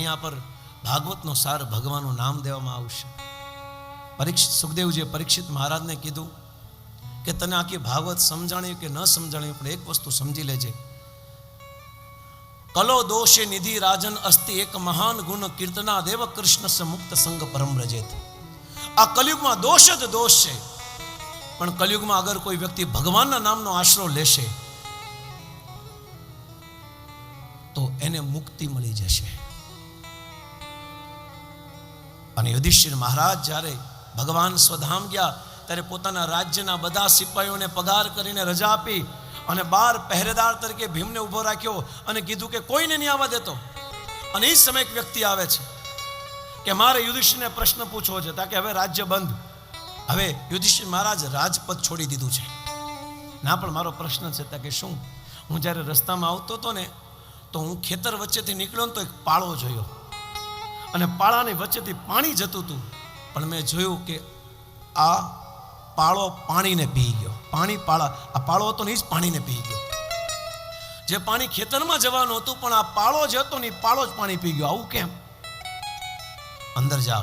અહીંયા પર ભાગવતનો સાર ભગવાનનું નામ દેવામાં આવશે. પરીક્ષિત સુખદેવજીએ પરીક્ષિત મહારાજને કીધું કે તને આખી ભાગવત સમજાણી કે ન સમજાણી પણ એક વસ્તુ સમજી લેજે. કલો દોષે નિધિ રાજન અસ્તિ એક મહાન ગુણ કીર્તના દેવ કૃષ્ણ સ મુક્ત સંગ પરમ રજેત. આ કલયુગમાં દોષ જ દોષ છે. પણ કલયુગમાં અગર કોઈ વ્યક્તિ ભગવાનના નામનો આશરો લેશે તો એને મુક્તિ મળી જશે. અને યુધિષ્ઠિર મહારાજ જ્યારે ભગવાન સ્વધામ ગયા, ત્યારે પોતાના રાજ્યના બધા સિપાહીઓને પગાર કરીને રજા આપી અને બાર પહેરેદાર તરીકે ભીમને ઊભો રાખ્યો અને કીધું કે કોઈને નહીં આવવા દેતો. અને એ સમય એક વ્યક્તિ આવે છે કે મારે યુધિષ્ઠિરને પ્રશ્ન પૂછવો છે તાકે હવે રાજ્ય બંધ. હવે યુધિષ્ઠિર મહારાજ રાજપદ છોડી દીધું છે. ના, પણ મારો પ્રશ્ન છે તાકે શું? હું જ્યારે રસ્તામાં આવતો હતો ને, તો હું ખેતર વચ્ચેથી નીકળ્યો ને તો એક પાળો જોયો. અને પાળાની વચ્ચેથી પાણી જતું હતું. પણ મેં જોયું કે આ પાળો પાણીને પી ગયો. પાણી પાળા, આ પાળો હતો ને જ પાણીને પી ગયો. જે પાણી ખેતરમાં જવાનું હતું, પણ આ પાળો જ હતો ને પાળો જ પાણી પી ગયો. આવું કેમ? અંદર જાઓ.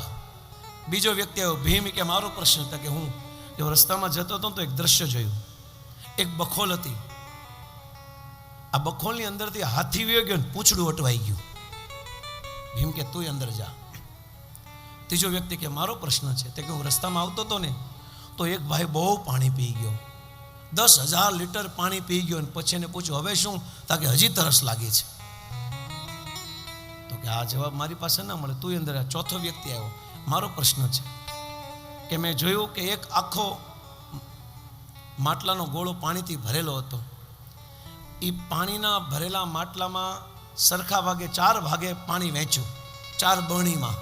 બીજો વ્યક્તિ આવ્યો, ભીમ કે મારો પ્રશ્ન હતો કે હું જો રસ્તામાં જતો હતો તો એક દ્રશ્ય જોયું. એક બખોલ હતી. આ બખોલની અંદરથી હાથી વયો ગયો ને પૂંછડું અટવાઈ ગયું. ભીમ કે તું અંદર જા. ત્રીજો વ્યક્તિ કે મારો પ્રશ્ન છે, તે કે હું રસ્તામાં આવતો હતો ને, તો એક ભાઈ બહુ પાણી પી ગયો. દસ હજાર લીટર પાણી પી ગયો અને પછી એને પૂછ્યું, હવે શું? તાકે હજી તરસ લાગી છે. તો કે, આ જવાબ મારી પાસે ના મળે તું અંદર. ચોથો વ્યક્તિ આવ્યો, મારો પ્રશ્ન છે કે મેં જોયું કે એક આખો માટલાનો ગોળો પાણીથી ભરેલો હતો. એ પાણીના ભરેલા માટલામાં સરખા ભાગે, ચાર ભાગે પાણી વહેંચ્યું. ચાર બરણીમાં.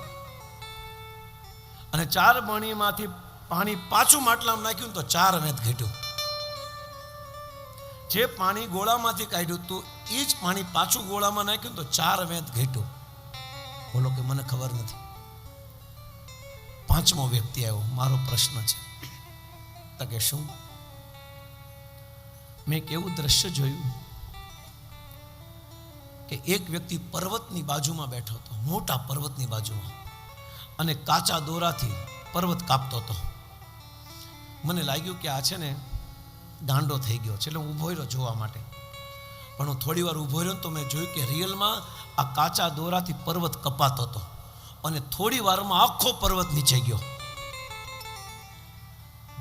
અને ચાર બરણીમાંથી પાણી પાછું માટલામાં નાખ્યું તો ચાર વેત ઘટ્યું. જે પાણી ગોળામાંથી કાઢ્યું હતું એ જ પાણી પાછું ગોળામાં નાખ્યું તો ચાર વેત ઘટ્યું. બોલો કે મને ખબર નથી. પાંચમો વ્યક્તિ આવ્યો, મારો પ્રશ્ન છે. તો કે શું? મેં એક એવું દ્રશ્ય જોયું કે એક વ્યક્તિ પર્વતની બાજુમાં બેઠો હતો, મોટા પર્વતની બાજુમાં. અને કાચા દોરાથી પર્વત કાપતો હતો. મને લાગ્યું કે આ છે ને દાંડો થઈ ગયો છે, એટલે હું ઊભો રહ્યો જોવા માટે. પણ હું થોડી વાર ઊભો રહ્યો તો મેં જોયું કે રિયલમાં આ કાચા દોરાથી પર્વત કપાતો હતો. અને થોડી વારમાં આખો પર્વત નીચે ગયો.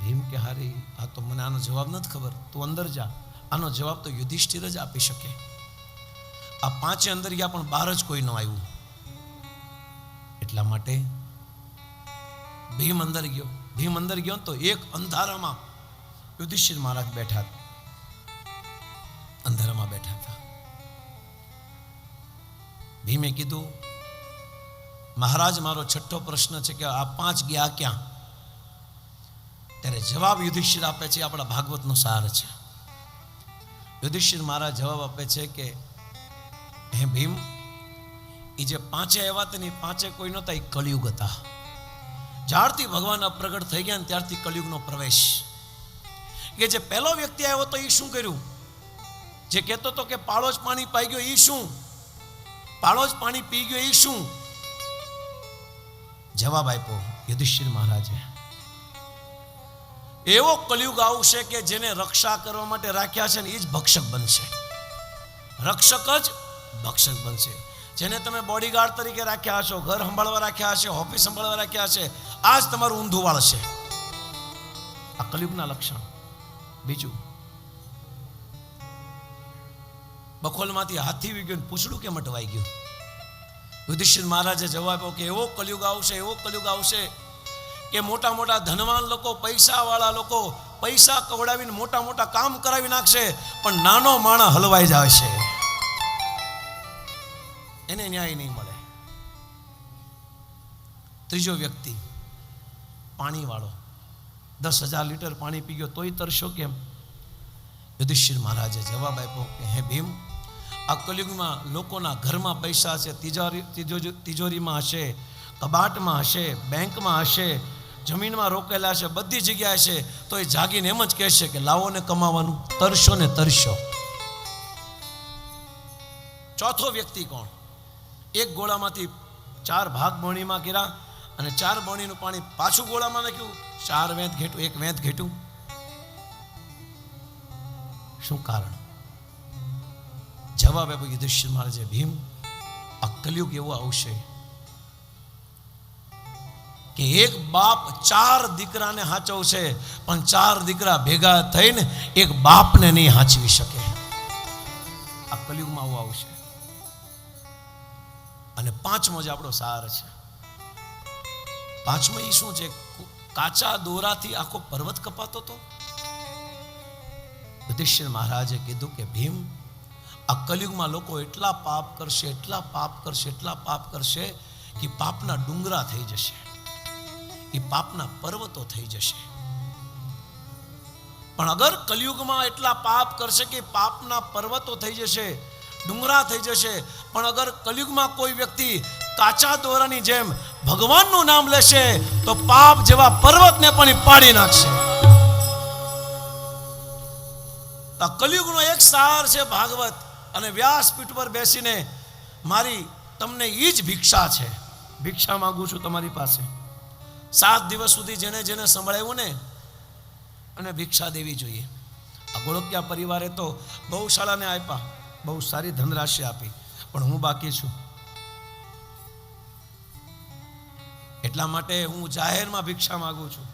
ભીમ કે, હારી, આ તો મને આનો જવાબ નથી ખબર. તું અંદર જા. આનો જવાબ તો યુધિષ્ઠિર જ આપી શકે. આ પાંચે અંદર પણ બહાર જ કોઈ ન આવ્યું. એટલા માટે ભીમ અંદર ગયો. ભીમ અંદર ગયો તો એક અંધારામાં યુધિષ્ઠિર મહારાજ બેઠા અંધારામાં બેઠા હતા. ભીમે કીધું, મહારાજ, મારો છઠ્ઠો પ્રશ્ન છે કે આ પાંચ ગયા ક્યાં? ત્યારે જવાબ યુધિષ્ઠિર આપે છે આપણા ભાગવતનો સાર છે. યુધિષ્ઠિર મહારાજ જવાબ આપે છે કે હે ભીમ એ જે પાંચે આવ્યા હતા ને પાંચે કોઈ નહોતા એ કલયુગ હતા. જ્યારથી ભગવાન પ્રગટ થઈ ગયા ને ત્યારથી કલયુગનો પ્રવેશ. કે જે પહેલો વ્યક્તિ આવ્યો તો એ શું કર્યું? જે કહેતો હતો કે પાળો જ પાણી પાઈ ગયો એ શું? પાળો જ પાણી પી ગયો એ શું? જવાબ આપ્યો, યુધિષ્ઠિર મહારાજે. એવો કલયુગ આવશે કે જેને રક્ષા કરવા માટે રાખ્યા છે ને એ જ ભક્ષક બનશે. રક્ષક જ ભક્ષક બનશે. જેને તમે બોડીગાર્ડ તરીકે રાખ્યા હશો, ઘર સંભાળવા રાખ્યા હશે ઓફિસ સંભાળવા રાખ્યા હશે આ જ તમારું ઊંધું વાળશે. આ કલયુગના લક્ષણ. બીજું, બખોલમાંથી હાથી વી ગયું પૂછડું કેમ અટવાઈ ગયું? યુધિષ્ઠિર મહારાજે જવાબ આપ્યો કે એવો કલયુગ આવશે, એવો કલયુગ આવશે કે મોટા મોટા ધનવાન લોકો પૈસાવાળા લોકો પૈસા કવડાવીને મોટા મોટા કામ કરાવી નાખશે, પણ નાનો માણસ હલવાઈ જાય છે એને ન્યાય નહીં મળે. ત્રીજો વ્યક્તિ, પાણીવાળો. દસ હજાર લીટર પાણી પી ગયો, તોય તરશો કેમ? યુધિષ્ઠિર મહારાજે જવાબ આપ્યો કે, હે ભીમ, આ કલયુગમાં લોકોના ઘરમાં પૈસા હશે, તિજોરી તિજોરી તિજોરીમાં હશે, કબાટમાં હશે, બેંકમાં હશે, જમીનમાં રોકેલા હશે, બધી જગ્યાએ છે તો એ જાગીને એમ જ કહેશે કે, લાવો ને કમાવાનું તરશો ને તરશો ચોથો વ્યક્તિ કોણ? એક ગોળામાંથી ચાર ભાગ બરણીમાં કર્યા અને ચાર બરણીનું પાણી પાછું ગોળામાં નાખ્યું. ચાર વેંત ઘેટું, એક વેંત ઘેટું. શું કારણ? જવાબ આપ્યો યુધિષ્ઠિર મહારાજે ભીમ, આ કલયુગ એવો આવશે કે એક બાપ ચાર દીકરાને હાચવશે, પણ ચાર દીકરા ભેગા થઈને એક બાપને નહીં હાચવી શકે. આ કલયુગમાં આવું આવશે. અને પાંચમો જ આપણો સાર છે. પાંચમો એ શું છે? કાચા દોરાથી આખો પર્વત કપાતો હતો યુધિષ્ઠિર મહારાજે કીધું કે, ભીમ, આ કલયુગમાં લોકો એટલા પાપ કરશે, એટલા પાપ કરશે, એટલા પાપ કરશે કે પાપના ડુંગરા થઈ જશે. એ પાપના પર્વતો થઈ જશે. પણ અગર કલયુગમાં એટલા પાપ કરશે કે પાપના પર્વતો થઈ જશે ડુંગરા થઈ જશે. પણ અગર કલયુગમાં કોઈ વ્યક્તિ કાચા દોરાની જેમ ભગવાનનું નામ લેશે, તો પાપ જેવા પર્વતને પણ પાડી નાખશે. આ કલયુગનો એક સાર છે ભાગવત, અને વ્યાસપીઠ પર બેસીને મારી તમને એ જ ભિક્ષા છે. ભિક્ષા માંગુ છું તમારી પાસે. સાત દિવસ સુધી જેને જેને સંભળાવ્યું ને, અને ભિક્ષા દેવી જોઈએ. આ ગોળકિયા પરિવારે તો ગૌશાળાને આપ્યા. બહુ સારી ધનરાશિ આપી. પણ હું બાકી છું. એટલા માટે હું જાહેરમાં ભિક્ષા માગું છું.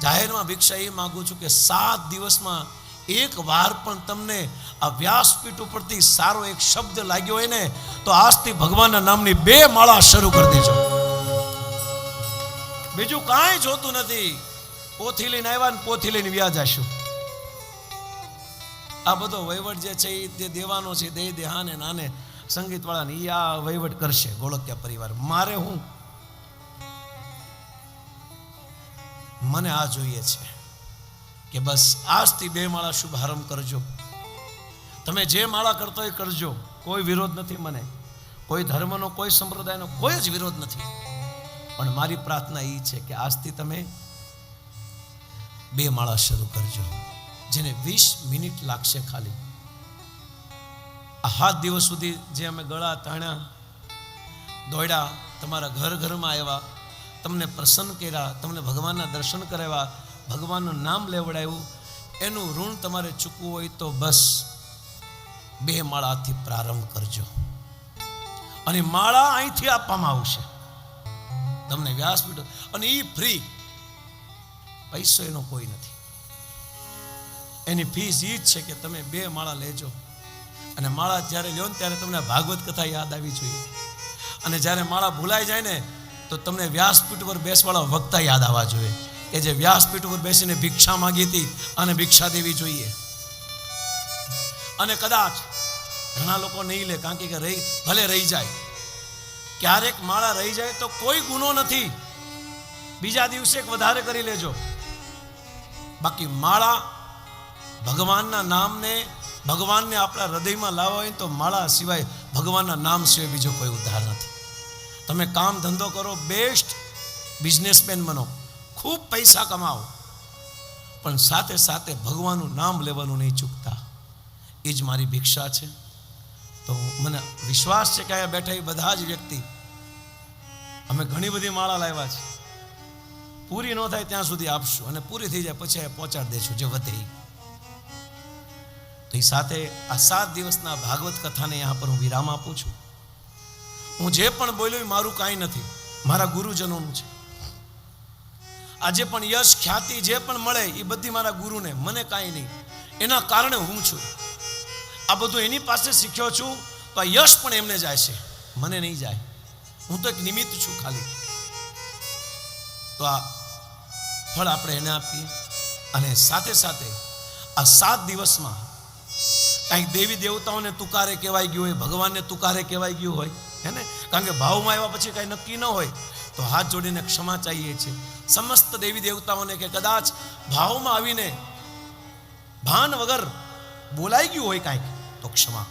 જાહેરમાં ભિક્ષા એ માગું છું કે સાત દિવસમાં એક વાર પણ તમને આ વ્યાસપીઠ ઉપરથી સારો એક શબ્દ લાગ્યો હોય ને, તો આજથી ભગવાનના નામની બે માળા શરૂ કરી દેજો. બીજું કાંઈ જોતું નથી. પોથી લઈને આવ્યા ને પોથી લઈને વ્યાજ આશું આ બધો વહીવટ જે છે એ દેવાનો છે, દે દેહાને નાને. સંગીત વાળાને એ આ વહીવટ કરશે ગોળકિયા પરિવાર. મારે હું? મને આ જોઈએ છે કે બસ આજથી બે માળા શુભારંભ કરજો. તમે જે માળા કરતો એ કરજો. કોઈ વિરોધ નથી મને. કોઈ ધર્મનો, કોઈ સંપ્રદાયનો કોઈ જ વિરોધ નથી. પણ મારી પ્રાર્થના એ છે કે આજથી તમે બે માળા શરૂ કરજો. જેને વીસ મિનિટ લાગશે ખાલી. આ સાત દિવસ સુધી જે અમે ગળા તાણ્યા દોડ્યા તમારા ઘર ઘરમાં આવ્યા, તમને પ્રસન્ન કર્યા, તમને ભગવાનના દર્શન કરાવ્યા, ભગવાનનું નામ લેવડાવ્યું, એનું ઋણ તમારે ચૂકવું હોય તો બસ બે માળાથી પ્રારંભ કરજો. અને માળા અહીંથી આપવામાં આવશે. તમને વ્યાસપીઠ અને એ ફ્રી પૈસો એનો કોઈ નથી. એની ફીસ એ જ છે કે તમે બે માળા લેજો. અને માળા જ્યારે લ્યો ને ત્યારે તમને ભાગવત કથા યાદ આવી જોઈએ. અને જ્યારે માળા ભૂલાઈ જાય ને, તો તમને વ્યાસપીઠ પર બેસવાળા વક્તા યાદ આવવા જોઈએ. કે જે વ્યાસપીઠ ઉપર બેસીને ભિક્ષા માંગી હતી અને ભિક્ષા દેવી જોઈએ. અને કદાચ ઘણા લોકો નહીં લે, કારણ કે રહી, ભલે રહી જાય. ક્યારેક માળા રહી જાય તો કોઈ ગુનો નથી. બીજા દિવસે વધારે કરી લેજો. બાકી માળા ભગવાનના નામને, ભગવાનને આપણા હૃદયમાં લાવવા હોય તો માળા સિવાય ભગવાનના નામ સિવાય બીજો કોઈ ઉદ્ધાર નથી. તમે કામ ધંધો કરો બેસ્ટ બિઝનેસમેન બનો. ખૂબ પૈસા કમાવો. પણ સાથે સાથે ભગવાનનું નામ લેવાનું નહીં ચૂકતા. એ જ મારી ભિક્ષા છે. તો મને વિશ્વાસ છે કે અહીંયા બેઠા એ બધા જ વ્યક્તિ અમે ઘણી બધી માળા લાવ્યા છે. પૂરી ન થાય ત્યાં સુધી આપશું અને પૂરી થઈ જાય પછી પહોંચાડી દઈશું જે વધે એ સાથે આ સાત દિવસના ભાગવત કથાને यहाँ પર હું વિરામ આપું છું. હું જે પણ બોલ્યો એ મારું કાંઈ નથી. મારા ગુરુજનોનું છે. આજે પણ યશ, ખ્યાતિ જે પણ મળે એ બધી મારા ગુરુને, મને કાંઈ નહીં. એના કારણે હું છું. આ બધું એની પાસે શીખ્યો છું તો આ યશ પણ એમને જાય છે. મને નહીં જાય. હું તો એક નિમિત્ત છું ખાલી. તો આ ફળ આપણે એને આપીએ અને સાથે સાથે આ સાત દિવસમાં કાંઈક દેવી દેવતાઓને તુકારે કહેવાય ગયું હોય, ભગવાનને તુકારે કહેવાય ગયું હોય, હે ને? કારણ કે ભાવમાં આવ્યા પછી કાંઈ નક્કી ન હોય, તો હાથ જોડીને ક્ષમા ચાહીએ છીએ. સમસ્ત દેવી દેવતાઓને કે કદાચ ભાવમાં આવીને ભાન વગર બોલાઈ ગયું હોય કાંઈક, તો ક્ષમા.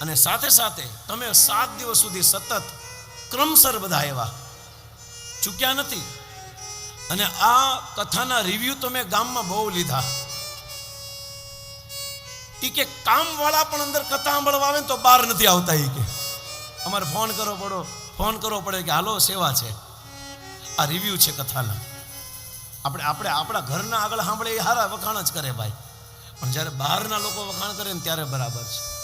અને સાથે સાથે તમે સાત દિવસ સુધી સતત ક્રમસર બધા એવા ચૂક્યા નથી. અને આ કથાના રિવ્યુ તો મેં ગામમાં બહુ લીધા. ઈ કે કામ વાળા પણ અંદર કથા સાંભળવા આવે ને તો બહાર નથી આવતા ઈ કે. અમારે ફોન કરવો પડો, ફોન કરવો પડે કે હાલો સેવા છે. આ રિવ્યૂ છે કથાના. આપણે આપણે, આપણા ઘરના આગળ સાંભળે એ સારા વખાણ જ કરે ભાઈ. પણ જ્યારે બહારના લોકો વખાણ કરે ને ત્યારે બરાબર છે.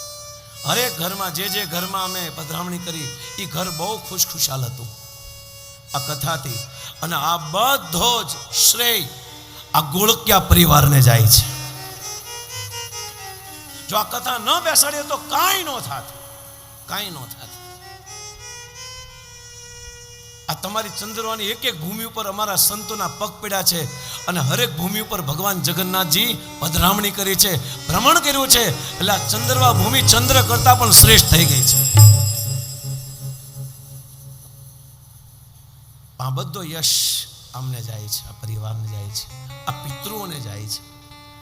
હરેક ઘરમાં, જે જે ઘરમાં અમે પધરામણી કરી એ ઘર બહુ ખુશખુશાલ હતું. આ કથાથી. અને આ બધો જ શ્રેય આ ગોળક્યા પરિવારને જાય છે. જો આ કથા ન બેસાડીએ તો કાંઈ ન થાત. કાંઈ ન થાત. આ તમારી ચંદ્રવાની એક એક ભૂમિ ઉપર અમારા સંતોના પગ પડ્યા છે અને હરેક ભૂમિ ઉપર ભગવાન જગન્નાથજી પધરામણી કરી છે, ભ્રમણ કર્યું છે. એટલે આ ચંદ્રવા ભૂમિ ચંદ્ર કરતા પણ શ્રેષ્ઠ થઈ ગઈ છે. આ બધો યશ અમને જાય છે, આ પરિવારને જાય છે, આ પિતૃઓને જાય છે.